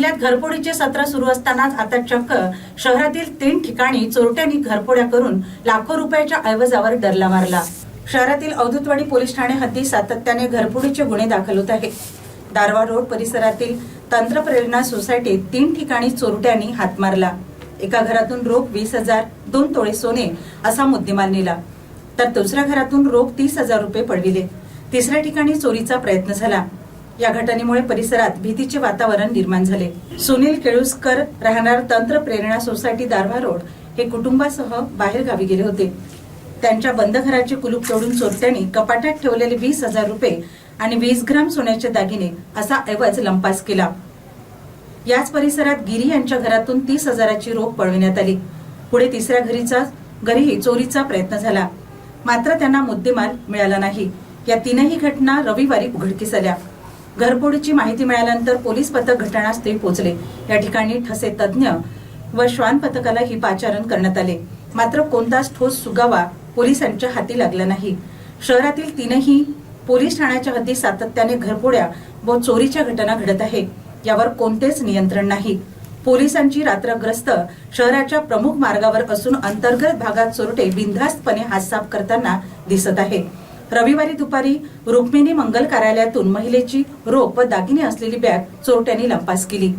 जिल्ह्यात घरफोडीचे सत्र सुरू असतानाच आता चक्क शहरातील तीन ठिकाणी चोरट्यांनी घरफोड्या करून लाखो रुपयाच्या ऐवजावर डरला मारला. शहरातील अवधूतवाडी पोलीस ठाणे हद्दी सातत्याने घरफोडीचे गुन्हे दाखल होत आहेत. दारवा रोड परिसरातील तंत्रप्रेरणा सोसायटीत तीन ठिकाणी चोरट्यांनी हात मारला. एका घरातून रोख वीस हजार दोन तोळे सोने असा मुद्देमाल नेला. तर दुसऱ्या घरातून रोख तीस हजार रुपये पडविले. तिसऱ्या ठिकाणी चोरीचा प्रयत्न झाला. या घटनेमुळे परिसरात भीतीचे वातावरण निर्माण झाले. सुनील केळुसकर राहणार तंत्र प्रेरणा सोसायटी दारव्हा रोड हे कुटुंबासह बाहेर गावी गेले होते. त्यांच्या बंद घराचे कुलूप तोडून चोरट्यांनी कपाटात ठेवलेले वीस हजार रुपये आणि वीस ग्राम सोन्याचे दागिने असा ऐवज लंपास केला. याच परिसरात गिरी यांच्या घरातून तीस हजाराची रोख पळविण्यात आली. पुढे तिसऱ्या घरीचा घरीही चोरीचा प्रयत्न झाला. मात्र त्यांना मुद्देमाल मिळाला नाही. या तीनही घटना रविवारी उघडकीस आल्या. घरफोडीची माहिती मिळाल्यानंतर पोलीस पथक घटनास्थळी पोहोचले. या ठिकाणी ठसे तज्ज्ञ व श्वान पथकाला ही पाचारण करण्यात आले. मात्र कोणताच ठोस सुगावा पोलिसांच्या हाती लागला नाही. शहरातील तीनही पोलीस ठाण्याच्या हद्दीत सातत्याने घरपोड्या व चोरीच्या घटना घडत आहे. यावर कोणतेच नियंत्रण नाही. पोलिसांची रात्रग्रस्त शहराच्या प्रमुख मार्गावर असून अंतर्गत भागात चोरटे बिनधास्तपणे हातसाफ करताना दिसत आहे रविवारी दुपारी रुक्मिणी मंगल कार्यालयातून महिलेची रोख व दागिने असलेली बॅग चोरट्यांनी लंपास केली.